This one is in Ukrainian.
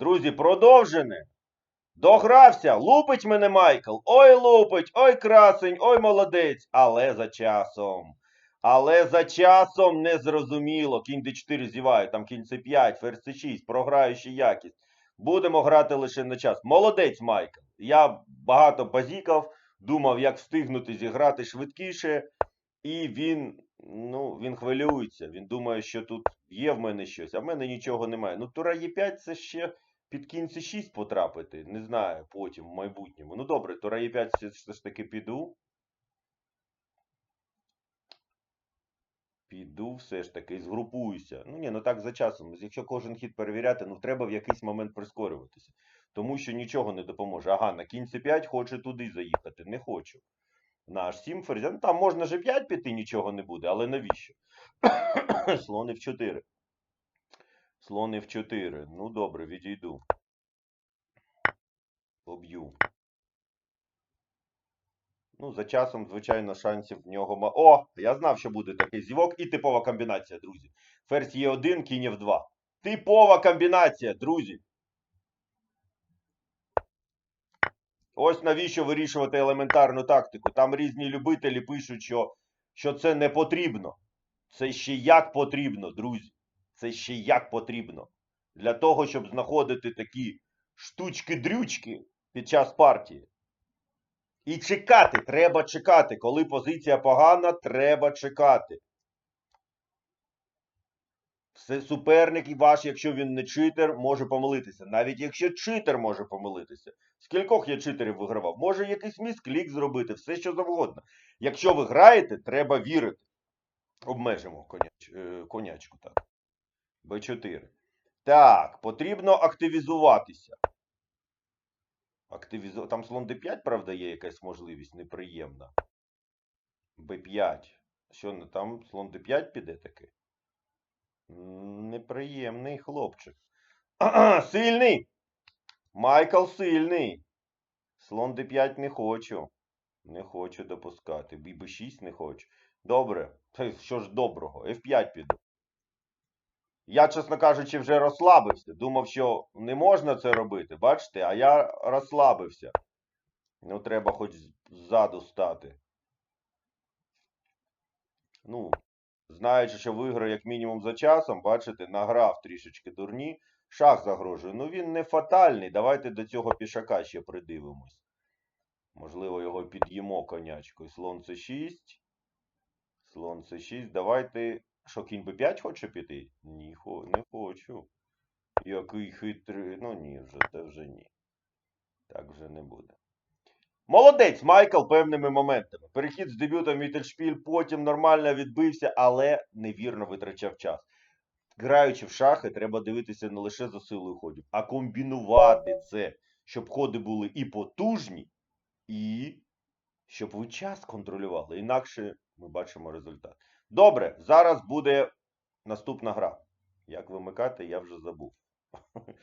Друзі, продовжене. Догрався, лупить мене Майкл. Ой, лупить, ой, красень, ой, молодець. Але за часом. Але за часом незрозуміло. Кінь d4 зіває, там кінь c5, ферзь c6, програючи якість. Будемо грати лише на час. Молодець, Майкл. Я багато базікав, думав, як встигнути зіграти швидкіше. І він, ну, він хвилюється. Він думає, що тут є в мене щось, а в мене нічого немає. Ну, Тура Е5 це ще під кінь С6 потрапити. Не знаю, потім, в майбутньому. Ну добре, Тура Е5 все, все ж таки піду. Піду все ж таки, згрупуюся. Ну ні, ну так за часом. Якщо кожен хід перевіряти, ну треба в якийсь момент прискорюватися. Тому що нічого не допоможе. Ага, на кінь С5 хочу туди заїхати. Не хочу. На H7 ферзя. Ну там можна ж 5 піти, нічого не буде, але навіщо? Слон F4. Слон F4. Ну добре, відійду. Поб'ю. Ну, за часом, звичайно, шансів в нього ма. О! Я знав, що буде такий зівок і типова комбінація, друзі. Ферзь Е1, кінь F2. Типова комбінація, друзі. Ось навіщо вирішувати елементарну тактику. Там різні любителі пишуть, що, що це не потрібно. Це ще як потрібно, друзі. Це ще як потрібно. Для того, щоб знаходити такі штучки-дрючки під час партії. І чекати, треба чекати. Коли позиція погана, треба чекати. Все суперник і ваш, якщо він не читер, може помилитися. Навіть якщо читер може помилитися. Скількох я читерів вигравав? Може якийсь місклік зробити, все що завгодно. Якщо ви граєте, треба вірити. Обмежимо е, конячку, так. Б4. Так, потрібно активізуватися. Активізу... Там слон d5, правда, є якась можливість неприємна. b5. Що там слон d5 піде таки? Неприємний хлопчик. Сильний! Майкл сильний. Слон d5 не хочу. Не хочу допускати. b6 не хочу. Добре. Що ж доброго? F5 піду. Я, чесно кажучи, вже розслабився. Думав, що не можна це робити. Бачите? А я розслабився. Ну, треба хоч ззаду стати. Ну, знаючи, що виграю як мінімум за часом, бачите, награв трішечки дурні. Шах загрожує. Ну він не фатальний. Давайте до цього пішака ще придивимось. Можливо, його під'їмо конячкою. Слон С6. Слон С6. Давайте. Що, кінь Б5 хоче піти? Ні, не хочу. Який хитрий. Ну ні, вже це вже ні. Так вже не буде. Молодець, Майкл певними моментами. Перехід з дебютом Вітельшпіль, потім нормально відбився, але невірно витрачав час. Граючи в шахи, треба дивитися не лише за силою ходів, а комбінувати це, щоб ходи були і потужні, і щоб ви час контролювали. Інакше ми бачимо результат. Добре, зараз буде наступна гра. Як вимикати, я вже забув.